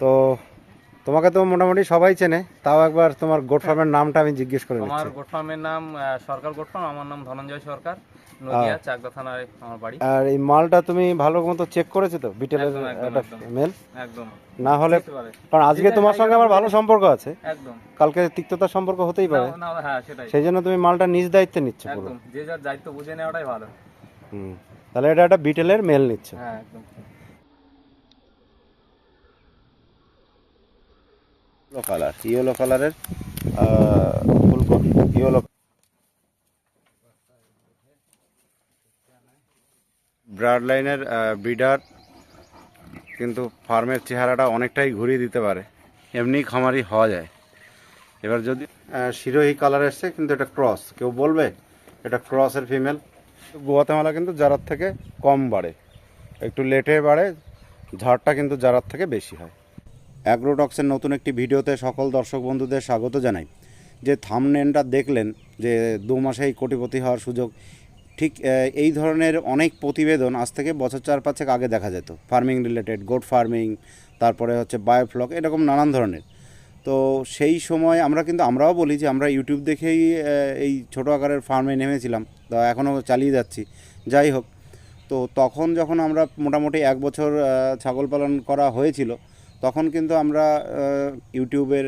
তো তোমাকে তো মোটামুটি সবাই চেনে তাও একবার তোমার গোট ফার্মের নামটা আমি জিজ্ঞেস করে আমার গোট ফার্মের নাম সরকার গোট ফার্ম আমার নাম ধনঞ্জয় সরকার নদিয়া চাকদা থানায় আমার বাড়ি। আর এই মালটা তুমি ভালো মতো চেক করেছ তো? বিটেলের একটা মেল একদম। না হলে কারণ আজকে তোমার সঙ্গে আমার ভালো সম্পর্ক আছে। একদম। কালকে তিক্ততার সম্পর্ক হতেই পারে। হ্যাঁ সেটাই। সেই জন্য তুমি মালটা নিজ দায়িত্বে নিচ্ছ একদম যে যার দায়িত্ব বুঝে নেওয়াটাই ভালো। হুম তাহলে এটা একটা বিটেলের মেল নিচ্ছ। হ্যাঁ একদম। ইয়েলো কালার ইয়েলো কালারের ফুলকপি ইয়েলো ব্রাড লাইনের ব্রিডার কিন্তু ফার্মের চেহারাটা অনেকটাই ঘুরিয়ে দিতে পারে। এমনি খামারি হওয়া যায়। এবার যদি শিরোহী কালার এসছে কিন্তু এটা ক্রস কেউ বলবে এটা ক্রসের ফিমেল গোয়াতেমালা কিন্তু জারার থেকে কম বাড়ে। একটু লেটে বাড়ে ঝাড়টা কিন্তু জারার থেকে বেশি হয়। অ্যাগ্রোটক্সের নতুন একটি ভিডিওতে সকল দর্শক বন্ধুদের স্বাগত জানাই। যে থামনেনটা দেখলেন যে দু মাসেই কোটিপতি হওয়ার সুযোগ, ঠিক এই ধরনের অনেক প্রতিবেদন আজ থেকে বছর চার পাঁচেক আগে দেখা যেত। ফার্মিং রিলেটেড, গোট ফার্মিং, তারপরে হচ্ছে বায়োফ্লক, এরকম নানান ধরনের। তো সেই সময় আমরা কিন্তু, আমরাও বলি যে আমরা ইউটিউব দেখেই এই ছোটো আকারের ফার্মে নেমেছিলাম, তা এখনও চালিয়ে যাচ্ছি। যাই হোক, তো তখন যখন আমরা মোটামুটি এক বছর ছাগল পালন করা হয়েছিল তখন কিন্তু আমরা ইউটিউবের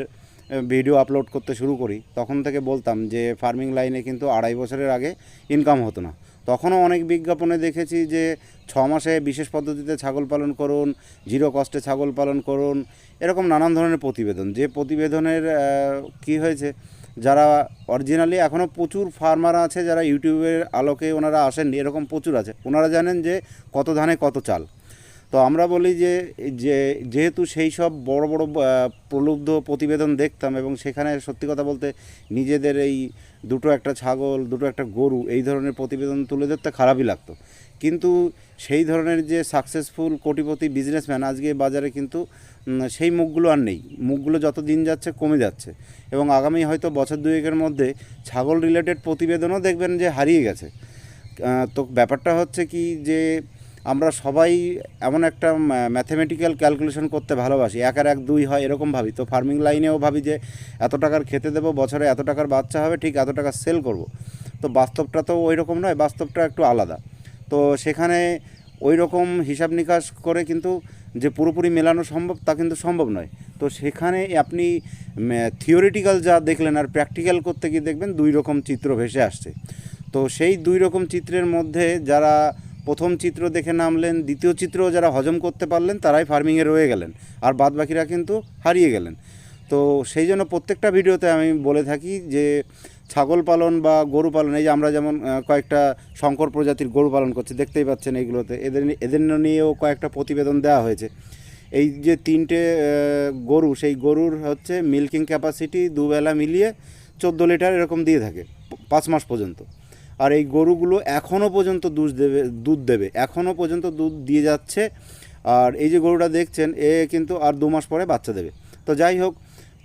ভিডিও আপলোড করতে শুরু করি। তখন থেকে বলতাম যে, ফার্মিং লাইনে কিন্তু আড়াই বছরের আগে ইনকাম হতো না। তখনও অনেক বিজ্ঞাপনে দেখেছি যে, ছ মাসে বিশেষ পদ্ধতিতে ছাগল পালন করুন জিরো কস্টে ছাগল পালন করুন, এরকম নানান ধরনের প্রতিবেদন। যে প্রতিবেদনের কি হয়েছে, যারা অরিজিনালি এখনও প্রচুর ফার্মার আছে, যারা ইউটিউবের আলোকে ওনারা আসেননি, এরকম প্রচুর আছে। ওনারা জানেন যে, কত ধানে কত চাল। তো আমরা বলি যে যে যেহেতু সেই সব বড় বড় প্রলুব্ধ প্রতিবেদন দেখতাম এবং সেখানে সত্যি কথা বলতে নিজেদের এই দুটো একটা ছাগল, দুটো একটা গরু, এই ধরনের প্রতিবেদন তুলে ধরতে খারাপই লাগতো। কিন্তু সেই ধরনের যে সাকসেসফুল কোটিপতি বিজনেসম্যান আজকে বাজারে কিন্তু সেই মুখগুলো আর নেই। মুখগুলো যত দিন যাচ্ছে কমে যাচ্ছে। এবং আগামী হয়তো বছর দুয়েকের মধ্যে ছাগল রিলেটেড প্রতিবেদনও দেখবেন যে হারিয়ে গেছে। তো ব্যাপারটা হচ্ছে কি যে আমরা সবাই এমন একটা ম্যাথমেটিক্যাল ক্যালকুলেশন করতে ভালোবাসি। এক আর এক দুই হয়, এরকম ভাবি। তো ফার্মিং লাইনেও ভাবি যে, এত টাকার খেতে দেবো, বছরে এত টাকার বাচ্চা হবে, ঠিক এত টাকা সেল করব। তো বাস্তবটা তো ওই রকম নয়, বাস্তবটা একটু আলাদা। তো সেখানে ওই রকম হিসাব নিকাশ করে কিন্তু যে পুরোপুরি মেলানো সম্ভব, তা কিন্তু সম্ভব নয়। তো সেখানে আপনি থিওরিটিক্যাল যা দেখলেন আর প্র্যাকটিক্যাল করতে গিয়ে দেখবেন, দুই রকম চিত্র ভেসে আসছে। তো সেই দুই রকম চিত্রের মধ্যে যারা প্রথম চিত্র দেখে নামলেন, দ্বিতীয় চিত্র যারা হজম করতে পারলেন, তারাই ফার্মিংয়ে রয়ে গেলেন আর বাদ বাকিরা কিন্তু হারিয়ে গেলেন। তো সেই জন্য প্রত্যেকটা ভিডিওতে আমি বলে থাকি যে ছাগল পালন বা গরু পালন, এই যে আমরা যেমন কয়েকটা শঙ্কর প্রজাতির গরু পালন করছি, দেখতেই পাচ্ছেন এইগুলোতে। এদের এদের নিয়েও কয়েকটা প্রতিবেদন দেওয়া হয়েছে। এই যে তিনটে গরু, সেই গরুর হচ্ছে মিল্কিং ক্যাপাসিটি দুবেলা মিলিয়ে চোদ্দ লিটার এরকম দিয়ে থাকে, পাঁচ মাস পর্যন্ত। আর এই গরুগুলো এখনও পর্যন্ত দুধ দেবে দুধ দেবে। এখনও পর্যন্ত দুধ দিয়ে যাচ্ছে। আর এই যে গরুটা দেখছেন, এ কিন্তু আর দু মাস পরে বাচ্চা দেবে। তো যাই হোক,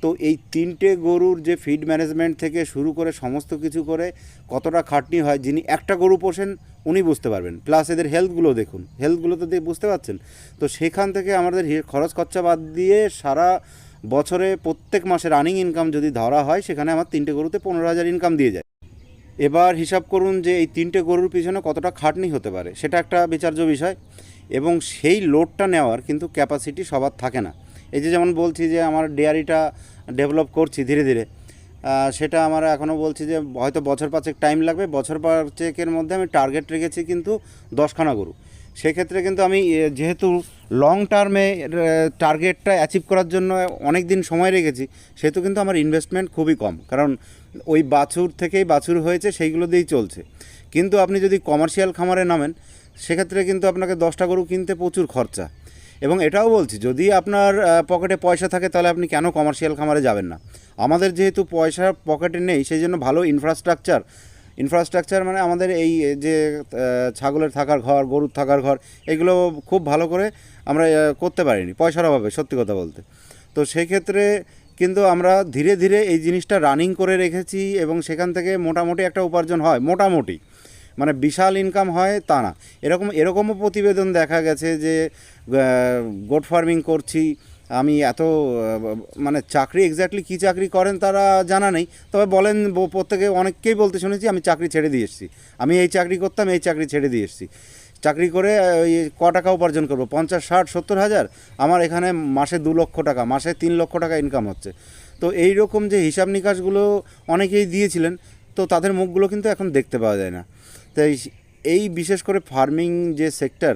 তো এই তিনটে গরুর যে ফিড ম্যানেজমেন্ট থেকে শুরু করে সমস্ত কিছু করে কতটা খাটনি হয়, যিনি একটা গরু পোষেন, উনি বুঝতে পারবেন। প্লাস এদের হেলথগুলো দেখুন। হেলথগুলো তো বুঝতে পারছেন? তো সেখান থেকে আমাদের খরচ খরচা বাদ দিয়ে সারা বছরে প্রত্যেক মাসে রানিং ইনকাম যদি ধরা হয়, সেখানে আমার তিনটে গরুতে পনেরো হাজার ইনকাম দিয়ে যায়। এবার হিসাব করুন যে এই তিনটে গরুর পিছনে কতটা খাটনি হতে পারে, সেটা একটা বিচার্য বিষয়। এবং সেই লোডটা নেওয়ার কিন্তু ক্যাপাসিটি সবার থাকে না। এই যে যেমন বলছি যে আমার ডেয়ারিটা ডেভেলপ করছি ধীরে ধীরে সেটা আমার এখনও বলছি যে হয়তো বছর পাঁচেক টাইম লাগবে। বছর পাঁচেকের মধ্যে আমি টার্গেট রেখেছি কিন্তু দশখানা গরু। সেক্ষেত্রে কিন্তু আমি যেহেতু লং টার্মে টার্গেটটা অ্যাচিভ করার জন্য অনেক দিন সময় রেখেছি, সেহেতু কিন্তু আমার ইনভেস্টমেন্ট খুবই কম। কারণ ওই বাছুর থেকেই বাছুর হয়েছে, সেইগুলো দিয়েই চলছে। কিন্তু আপনি যদি কমার্শিয়াল খামারে নামেন, সেক্ষেত্রে কিন্তু আপনাকে দশটা গরু কিনতে প্রচুর খরচা। এবং এটাও বলছি, যদি আপনার পকেটে পয়সা থাকে, তাহলে আপনি কেন কমার্শিয়াল খামারে যাবেন না? আমাদের যেহেতু পয়সা পকেটে নেই, সেই জন্য ভালো ইনফ্রাস্ট্রাকচার ইনফ্রাস্ট্রাকচার মানে আমাদের এই যে ছাগলের থাকার ঘর, গরুর থাকার ঘর, এগুলো খুব ভালো করে আমরা করতে পারিনি, পয়সার অভাবে, সত্যি কথা বলতে। তো সেই ক্ষেত্রে কিন্তু আমরা ধীরে ধীরে এই জিনিসটা রানিং করে রেখেছি এবং সেখান থেকে মোটামুটি একটা উপার্জন হয়, মোটামুটি। মানে বিশাল ইনকাম হয় তা না। এরকম, এরকমও প্রতিবেদন দেখা গেছে যে গোট ফার্মিং করছি। আমি এত মানে চাকরি এক্স্যাক্টলি কী চাকরি করেন তারা জানা নেই। তবে বলেন প্রত্যেকে অনেককেই বলতে শুনেছি, আমি চাকরি ছেড়ে দিয়ে এসেছি। আমি এই চাকরি করতাম, এই চাকরি ছেড়ে দিয়ে এসেছি। চাকরি করে, ওই ক টাকা উপার্জন করব, পঞ্চাশ, ষাট, সত্তর হাজার? আমার এখানে মাসে দু লক্ষ টাকা, মাসে তিন লক্ষ টাকা ইনকাম হচ্ছে। তো এই রকম যে হিসাব নিকাশগুলো অনেকেই দিয়েছিলেন, তো তাদের মুখগুলো কিন্তু এখন দেখতে পাওয়া যায় না। তাই এই বিশেষ করে ফার্মিং যে সেক্টর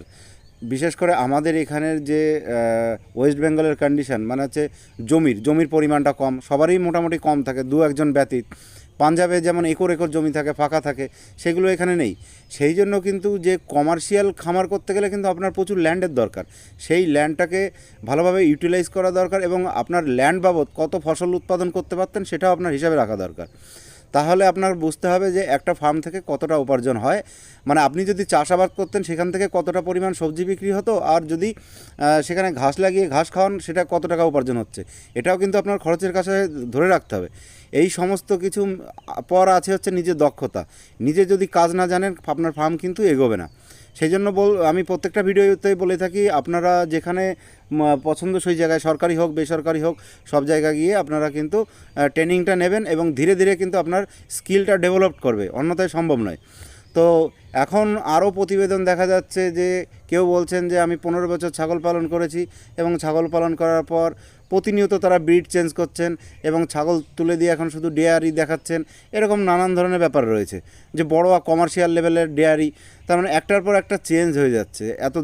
বিশেষ করে আমাদের এখানের যে ওয়েস্ট বেঙ্গলের কন্ডিশন মানে হচ্ছে জমির জমির পরিমাণটা কম, সবারই মোটামুটি কম থাকে, দু একজন ব্যতীত। পাঞ্জাবে যেমন একর একর জমি থাকে, ফাঁকা থাকে, সেগুলো এখানে নেই। সেই জন্য কিন্তু যে কমার্শিয়াল খামার করতে গেলে কিন্তু আপনার প্রচুর ল্যান্ডের দরকার। সেই ল্যান্ডটাকে ভালোভাবে ইউটিলাইজ করা দরকার এবং আপনার ল্যান্ড বাবদ কত ফসল উৎপাদন করতে পারতেন সেটাও আপনার হিসাবে রাখা দরকার। তাহলে আপনার বুঝতে হবে যে একটা ফার্ম থেকে কতটা উপার্জন হয়। মানে আপনি যদি চাষাবাদ করতেন, সেখান থেকে কতটা পরিমাণ সবজি বিক্রি হতো আর যদি সেখানে ঘাস লাগিয়ে ঘাস খাওয়ান, সেটা কত টাকা উপার্জন হচ্ছে? এটাও কিন্তু আপনার খরচের কাছে ধরে রাখতে হবে। এই সমস্ত কিছু পর আছে হচ্ছে নিজের দক্ষতা। নিজে যদি কাজ না জানেন, আপনার ফার্ম কিন্তু এগোবে না। সেই জন্য বল, আমি প্রত্যেকটা ভিডিওতেই বলে থাকি, আপনারা যেখানে পছন্দ পছন্দসই জায়গায় সরকারি হোক, বেসরকারি হোক, সব জায়গা গিয়ে আপনারা কিন্তু ট্রেনিংটা নেবেন এবং ধীরে ধীরে কিন্তু আপনার স্কিলটা ডেভেলপ করবে। অন্যথায় সম্ভব নয়। তো এখন আরও প্রতিবেদন দেখা যাচ্ছে যে কেউ বলছেন যে আমি পনেরো বছর ছাগল পালন করেছি এবং ছাগল পালন করার পর প্রতিনিয়ত তারা ব্রিড চেঞ্জ করছেন এবং ছাগল তুলে দিয়ে এখন শুধু ডেয়ারি দেখাচ্ছেন। এরকম নানান ধরনের ব্যাপার রয়েছে যে বড় কমার্শিয়াল লেভেলের ডেয়ারি, তার মানে একটার পর একটা চেঞ্জ হয়ে যাচ্ছে এত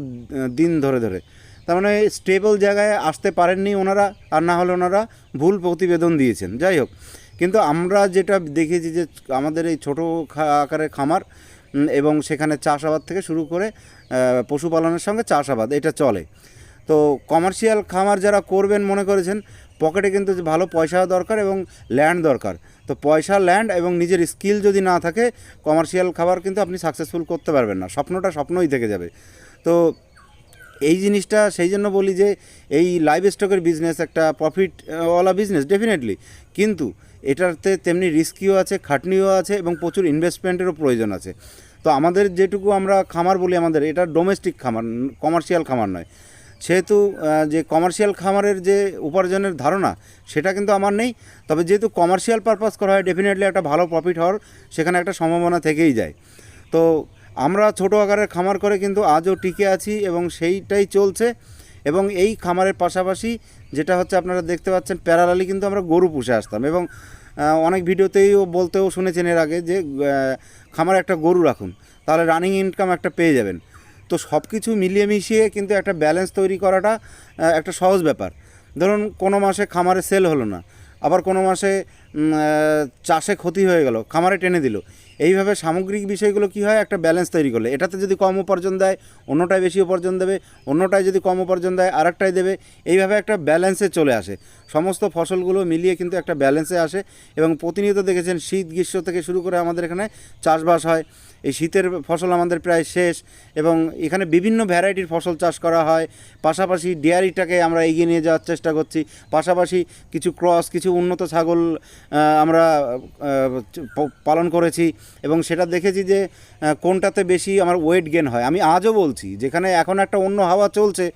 দিন ধরে ধরে। তার মানে স্টেবল জায়গায় আসতে পারেননি ওনারা আর না হলে ওনারা ভুল প্রতিবেদন দিয়েছেন। যাই হোক, কিন্তু আমরা যেটা দেখেছি যে আমাদের এই ছোটো আকারের খামার এবং সেখানে চাষাবাদ থেকে শুরু করে পশুপালনের সঙ্গে চাষাবাদ, এটা চলে। তো কমার্শিয়াল খামার যারা করবেন মনে করেছেন পকেটে কিন্তু ভালো পয়সা দরকার এবং ল্যান্ড দরকার। তো পয়সা ল্যান্ড এবং নিজের স্কিল যদি না থাকে কমার্শিয়াল খাবার কিন্তু আপনি সাকসেসফুল করতে পারবেন না। স্বপ্নটা স্বপ্নই থেকে যাবে। তো এই জিনিসটা সেই জন্য বলি যে, এই লাইভ স্টকের বিজনেস একটা প্রফিটওয়ালা বিজনেস ডেফিনেটলি কিন্তু এটাতে তেমনি রিস্কিও আছে, খাটনিও আছে এবং প্রচুর ইনভেস্টমেন্টেরও প্রয়োজন আছে। তো আমাদের যেটুকু আমরা খামার বলি আমাদের, এটা ডোমেস্টিক খামার কমার্শিয়াল খামার নয়। সেহেতু যে কমার্শিয়াল খামারের যে উপার্জনের ধারণা, সেটা কিন্তু আমার নেই। তবে যেহেতু কমার্শিয়াল পারপাস করা হয় ডেফিনেটলি একটা ভালো প্রফিট হওয়ার সেখানে একটা সম্ভাবনা থেকেই যায়। তো আমরা ছোটো আকারের খামার করে কিন্তু আজও টিকে আছি এবং সেইটাই চলছে। এবং এই খামারের পাশাপাশি যেটা হচ্ছে আপনারা দেখতে পাচ্ছেন প্যারালালি কিন্তু আমরা গরু পুষে আসতাম। এবং অনেক ভিডিওতেও বলতেও শুনেছেন এর আগে যে খামার একটা গরু রাখুন, তাহলে রানিং ইনকাম একটা পেয়ে যাবেন। তো সব কিছু মিলিয়ে মিশিয়ে কিন্তু একটা ব্যালেন্স তৈরি করাটা একটা সহজ ব্যাপার। ধরুন কোনো মাসে খামারে সেল হলো না, আবার কোনো মাসে চাষে ক্ষতি হয়ে গেল, খামারে টেনে দিল এইভাবে সামগ্রিক বিষয়গুলো কি হয়? একটা ব্যালেন্স তৈরি করলে। এটাতে যদি কম উপার্জন দেয়, অন্যটায় বেশি উপার্জন দেবে, অন্যটায় যদি কম উপার্জন দেয়, আরেকটায় দেবে, এইভাবে একটা ব্যালেন্সে চলে আসে। সমস্ত ফসলগুলো মিলিয়ে কিন্তু একটা ব্যালেন্সে আসে এবং প্রতিনিয়ত দেখেছেন, শীত গ্রীষ্ম থেকে শুরু করে আমাদের এখানে চাষবাস হয়। এই শীতের ফসল আমাদের প্রায় শেষ এবং এখানে বিভিন্ন ভ্যারাইটির ফসল চাষ করা হয়। পাশাপাশি ডেয়ারিটাকে আমরা এগিয়ে নিয়ে যাওয়ার চেষ্টা করছি। পাশাপাশি কিছু ক্রস, কিছু উন্নত ছাগল আমরা পালন করেছি। এবং সেটা দেখেছি যে কোনটাতে বেশি আমার ওয়েট গেন হয়। আমি আজও বলছি, যেখানে এখন একটা অন্য হাওয়া চলছে,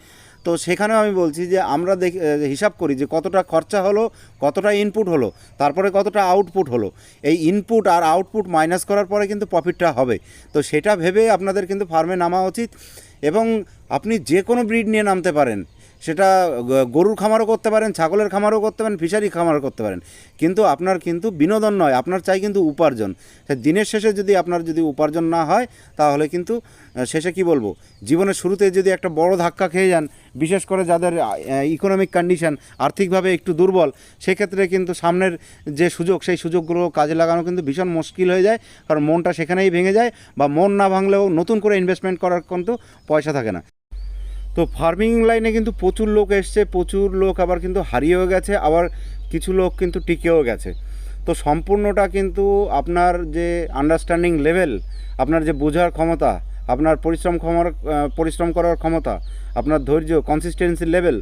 তো সেখানেও আমি বলছি যে, আমরা দেখ হিসাব করি যে কতটা খরচা হলো, কতটা ইনপুট হলো, তারপরে কতটা আউটপুট হলো। এই ইনপুট আর আউটপুট মাইনাস করার পরে কিন্তু প্রফিটটা হবে। তো সেটা ভেবে আপনাদের কিন্তু ফার্মে নামা উচিত এবং আপনি যে কোনো ব্রিড নিয়ে নামতে পারেন। সেটা গরুর খামারও করতে পারেন, ছাগলের খামারও করতে পারেন ফিশারি খামারও করতে পারেন। কিন্তু আপনার কিন্তু বিনোদন নয়, আপনার চাই কিন্তু উপার্জন। দিনের শেষে যদি আপনার যদি উপার্জন না হয়, তাহলে কিন্তু শেষে কি বলব? জীবনের শুরুতে যদি একটা বড় ধাক্কা খেয়ে যান, বিশেষ করে যাদের ইকোনমিক কন্ডিশন আর্থিকভাবে একটু দুর্বল, সেক্ষেত্রে কিন্তু সামনের যে সুযোগ, সেই সুযোগগুলো কাজে লাগানো কিন্তু ভীষণ মুশকিল হয়ে যায়। কারণ মনটা সেখানেই ভেঙে যায়, বা মন না ভাঙলেও নতুন করে ইনভেস্টমেন্ট করার কিন্তু পয়সা থাকে না। তো ফার্মিং লাইনে কিন্তু প্রচুর লোক এসছে, প্রচুর লোক আবার কিন্তু হারিয়েও গেছে, আবার কিছু লোক কিন্তু টিকেও গেছে। তো সম্পূর্ণটা কিন্তু আপনার যে আন্ডারস্ট্যান্ডিং লেভেল আপনার যে বোঝার ক্ষমতা, আপনার পরিশ্রম ক্ষমার পরিশ্রম করার ক্ষমতা, আপনার ধৈর্য কনসিস্টেন্সি লেভেল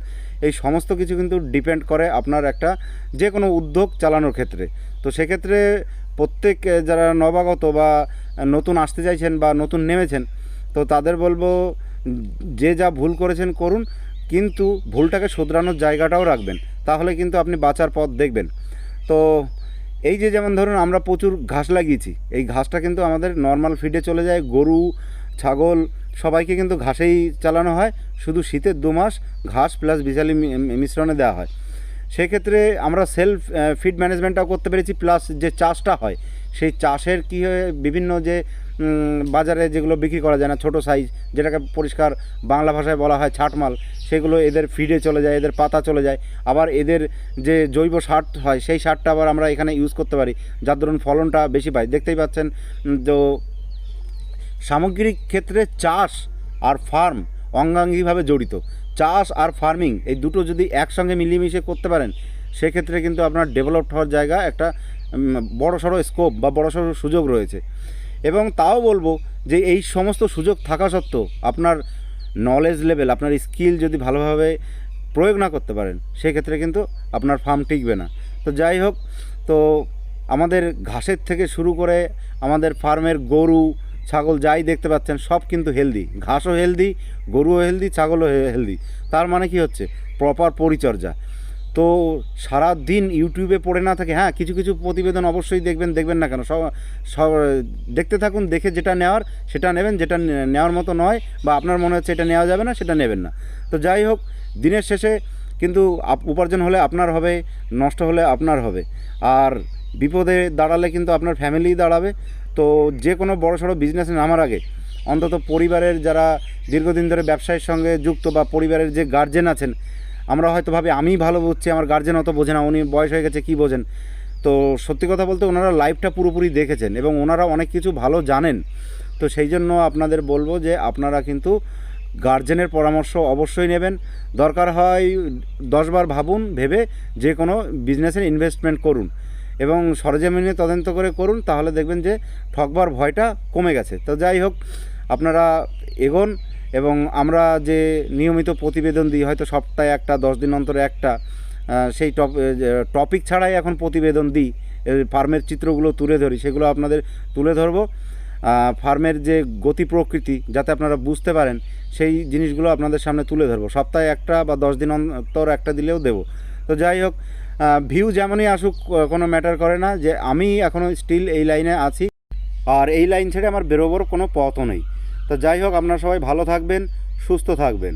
এই সমস্ত কিছু কিন্তু ডিপেন্ড করে আপনার একটা যে কোনো উদ্যোগ চালানোর ক্ষেত্রে। তো সেক্ষেত্রে প্রত্যেক যারা নবাগত বা নতুন আসতে চাইছেন বা নতুন নেমেছেন, তো তাদের বলব যে যা ভুল করেছেন করুন, কিন্তু ভুলটাকে শোধরানোর জায়গাটাও রাখবেন। তাহলে কিন্তু আপনি বাঁচার পথ দেখবেন। তো এই যে যেমন ধরুন আমরা প্রচুর ঘাস লাগিয়েছি, এই ঘাসটা কিন্তু আমাদের নর্মাল ফিডে চলে যায়, গরু, ছাগল, সবাইকে কিন্তু ঘাসেই চালানো হয়। শুধু শীতের দু মাস ঘাস প্লাস বিশালি মিশ্রণে দেওয়া হয়। সেক্ষেত্রে আমরা সেলফ ফিড ম্যানেজমেন্টটাও করতে পেরেছি প্লাস যে চাষটা হয়, সেই চাষের কী বিভিন্ন যে বাজারে যেগুলো বিক্রি করা যায় না, ছোটো সাইজ যেটাকে পরিষ্কার বাংলা ভাষায় বলা হয় ছাটমাল, সেগুলো এদের ফিডে চলে যায়, এদের পাতা চলে যায়। আবার এদের যে জৈব সার হয়, সেই সারটা আবার আমরা এখানে ইউজ করতে পারি, যার দরুন ফলনটা বেশি পাই দেখতেই পাচ্ছেন তো সামগ্রিক ক্ষেত্রে চাষ আর ফার্ম অঙ্গাঙ্গিভাবে জড়িত। চাষ আর ফার্মিং এই দুটো যদি একসঙ্গে মিলিয়ে করতে পারেন, সেক্ষেত্রে কিন্তু আপনার ডেভেলপড হওয়ার জায়গা একটা বড় সড়ো স্কোপ বা বড় সড়ো সুযোগ রয়েছে। এবং তাও বলব যে এই সমস্ত সুযোগ থাকা সত্ত্বেও আপনার নলেজ লেভেল আপনার স্কিল যদি ভালোভাবে প্রয়োগ না করতে পারেন, সেক্ষেত্রে কিন্তু আপনার ফার্ম টিকবে না। তো যাই হোক, তো আমাদের ঘাসের থেকে শুরু করে আমাদের ফার্মের গরু, ছাগল যাই দেখতে পাচ্ছেন, সব কিন্তু হেলদি ঘাসও হেলদি গরুও হেলদি ছাগলও হেলদি তার মানে কি হচ্ছে? প্রপার পরিচর্যা। তো সারা দিন ইউটিউবে পড়ে না থাকে হ্যাঁ কিছু কিছু প্রতিবেদন অবশ্যই দেখবেন দেখবেন না কেন? সব সব, দেখতে থাকুন, দেখে যেটা নেওয়ার, সেটা নেবেন, যেটা নেওয়ার মতো নয় বা আপনার মনে হচ্ছে এটা নেওয়া যাবে না, সেটা নেবেন না। তো যাই হোক, দিনের শেষে কিন্তু উপার্জন হলে আপনার হবে, নষ্ট হলে আপনার হবে। আর বিপদে দাঁড়ালে কিন্তু আপনার ফ্যামিলি দাঁড়াবে। তো যে কোনো বড় সড়ো বিজনেসে নামার আগে অন্তত পরিবারের যারা দীর্ঘদিন ধরে ব্যবসায়ের সঙ্গে যুক্ত বা পরিবারের যে গার্জেন আছেন আমরা হয়তো ভাবি আমি ভালো বুঝছি, আমার গার্জেন অত বোঝে না, উনি বয়স হয়ে গেছে, কী বোঝেন? তো সত্যি কথা বলতে ওনারা লাইফটা পুরোপুরি দেখেছেন এবং ওনারা অনেক কিছু ভালো জানেন। তো সেই জন্য আপনাদের বলব যে, আপনারা কিন্তু গার্জেনের পরামর্শ অবশ্যই নেবেন। দরকার হয় দশবার ভাবুন, ভেবে যে কোনো বিজনেসের ইনভেস্টমেন্ট করুন এবং সরজমিনে তদন্ত করে করুন, তাহলে দেখবেন যে ঠকবার ভয়টা কমে গেছে। তো যাই হোক, আপনারা এগোন এবং আমরা যে নিয়মিত প্রতিবেদন দিই, হয়তো সপ্তাহে একটা, দশ দিন অন্তরে একটা সেই টপ টপিক ছাড়াই এখন প্রতিবেদন দিই। ফার্মের চিত্রগুলো তুলে ধরি, সেগুলো আপনাদের তুলে ধরবো। ফার্মের যে গতি প্রকৃতি, যাতে আপনারা বুঝতে পারেন, সেই জিনিসগুলো আপনাদের সামনে তুলে ধরবো। সপ্তাহে একটা বা দশ দিন অন্তর একটা দিলেও দেবো। তো যাই হোক ভিউ যেমনই আসুক কোনো ম্যাটার করে না যে আমি এখনও স্টিল এই লাইনে আছি। আর এই লাইন ছেড়ে আমার বেরোবার কোনো পথও নেই। তো যাই হোক আপনারা সবাই ভালো থাকবেন সুস্থ থাকবেন।